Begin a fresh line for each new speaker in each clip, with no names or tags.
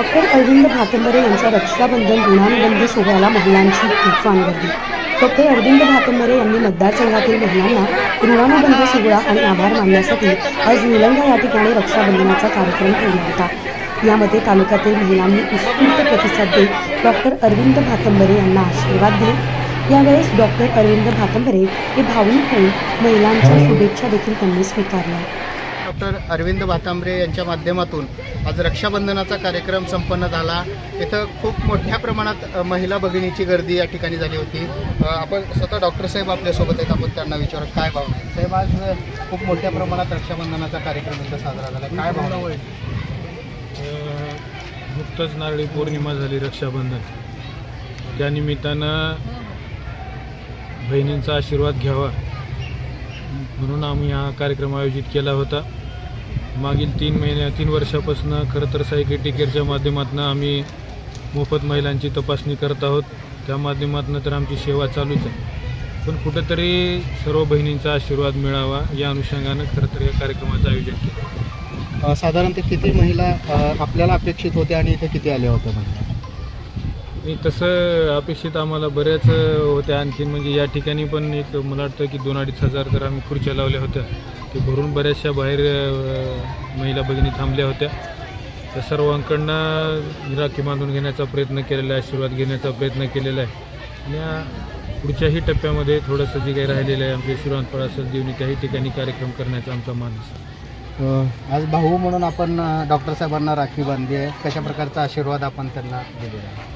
Doctor Arvind भातंबरे यांच्या रक्षाबंधन ऋणानुबंधी सोहळ्याला महिलांची तुफान गर्दी. डॉक्टर अरविंद भातंबरे यांनी मतदारसंघातील महिलांना ऋणानुबंध सोहळा आणि आभार मानण्यासाठी आज निलंगा या ठिकाणी रक्षाबंधनाचा कार्यक्रम ठेवला होता. यामध्ये तालुक्यातील महिलांनी उत्स्फूर्त प्रतिसाद देत डॉक्टर अरविंद भातंबरे यांना आशीर्वाद दिले. यावेळेस डॉक्टर अरविंद भातंबरे हे भावनिक होऊन महिलांच्या शुभेच्छा देखील त्यांनी स्वीकारल्या.
डॉक्टर अरविंद भातांबरे यांच्या माध्यमातून आज रक्षाबंधनाचा कार्यक्रम संपन्न झाला. इथं खूप मोठ्या प्रमाणात महिला भगिनीची गर्दी या ठिकाणी झाली होती. आपण स्वतः डॉक्टर साहेब आपल्यासोबत आहेत. आपण त्यांना विचारू काय भावना आहे? साहेब आज खूप मोठ्या प्रमाणात रक्षाबंधनाचा कार्यक्रम इथं साजरा झाला. काय भावना आहे?
अ, नुकतंच नारळी पौर्णिमा झाली रक्षाबंधन. त्यानिमित्तानं बहिणींचा आशीर्वाद घ्यावा म्हणून आम्ही हा कार्यक्रम आयोजित केला होता. मागील तीन महिन्या तीन वर्षापासून खरं तर सायकेट्री केअरच्या माध्यमातून आम्ही मोफत महिलांची तपासणी करत आहोत. त्या माध्यमातून तर आमची सेवा चालूच आहे. पण कुठंतरी सर्व बहिणींचा आशीर्वाद मिळावा या अनुषंगानं खरं तर या कार्यक्रमाचं आयोजन केलं.
साधारणतः किती महिला आपल्याला अपेक्षित होत्या आणि इथे किती आल्या होत्या महिला
नाही तसं अपेक्षित आम्हाला बऱ्याच होत्या. आणखीन म्हणजे या ठिकाणी पण एक मला वाटतं की दोन अडीच हजार तर आम्ही खुर्च्या लावल्या होत्या. ते भरून बऱ्याचशा बाहेर महिला भगिनी थांबल्या होत्या. त्या सर्वांकडनं राखी बांधून घेण्याचा प्रयत्न केलेला आहे आशीर्वाद घेण्याचा प्रयत्न केलेला आहे. आणि या पुढच्याही टप्प्यामध्ये थोडंसं जे काही राहिलेलं आहे आमचे शिरांतपळ असेल देवणी त्याही ठिकाणी कार्यक्रम करण्याचा आमचा मानस
आज भाऊ म्हणून आपण डॉक्टर साहेबांना राखी बांधली आहे. कशा प्रकारचा आशीर्वाद आपण त्यांना दिलेला आहे?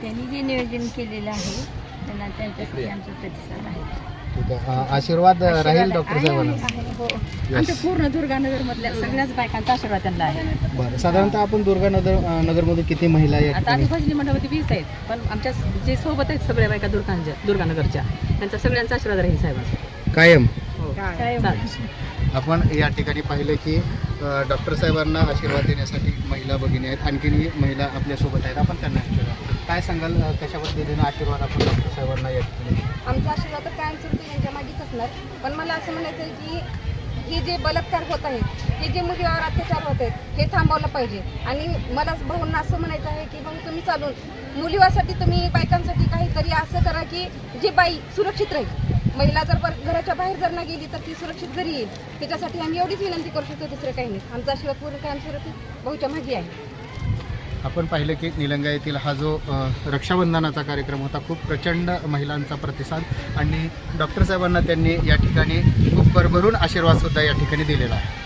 त्यांनी जे नियोजन केलेलं आहे त्यांना त्यांच्यासाठी आमचा प्रतिसाद आहे.
ठीक आहे. अ, आशीर्वाद राहील डॉक्टर
आहे,
साहेबांना.
आहे, हो. आमच्या पूर्ण दुर्गानगर मधल्या सगळ्याच बायकांचा आशीर्वाद त्यांना आहे.
बरं साधारणतः आपण दुर्गा नगर अ, नगरमधून किती महिला या
आता
ठिकाणी?
भजनी मंडळामध्ये वीस आहेत पण आमच्या जे सोबत आहेत सगळ्या बायका दुर्गांच्या दुर्गानगरच्या त्यांचा सगळ्यांचा आशीर्वाद राहील साहेबांचा.
कायम?
हो. चालेल.
आपण या ठिकाणी पाहिलं की अ, डॉक्टर साहेबांना आशीर्वाद देण्यासाठी महिला भगिनी आहेत. आणखीनही महिला आपल्यासोबत आहेत. आपण त्यांना विचारूया. काय सांगाल अ, कशा पद्धतीने आशीर्वाद आपण डॉक्टर साहेबांना या ठिकाणी
आमचा आशीर्वाद तर कायमस्वरूपी यांच्या मागेच असणार पण मला असं म्हणायचं आहे की हे जे बलात्कार होत आहेत हे जे मुलीवर अत्याचार होत आहेत हे थांबवलं पाहिजे. आणि मला भाऊंना असं म्हणायचं आहे की मग तुम्ही चालून मुलीवासाठी तुम्ही बायकांसाठी काहीतरी असं करा की जे बाई सुरक्षित राहील. महिला जर घराच्या बाहेर जर ना गेली तर ती सुरक्षित घरी येईल त्याच्यासाठी आम्ही एवढीच विनंती करू शकतो दुसरं काही नाही. आमचा आशीर्वाद पूर्ण कायमस्वरूपी भाऊच्या मागे आहे.
आपण पाहिलं की निलंगा येथील हा जो रक्षाबंधनाचा कार्यक्रम होता खूप प्रचंड महिलांचा प्रतिसाद आणि डॉक्टर साहेबांना त्यांनी या ठिकाणी खूप भरभरून आशीर्वादसुद्धा या ठिकाणी दिलेला आहे.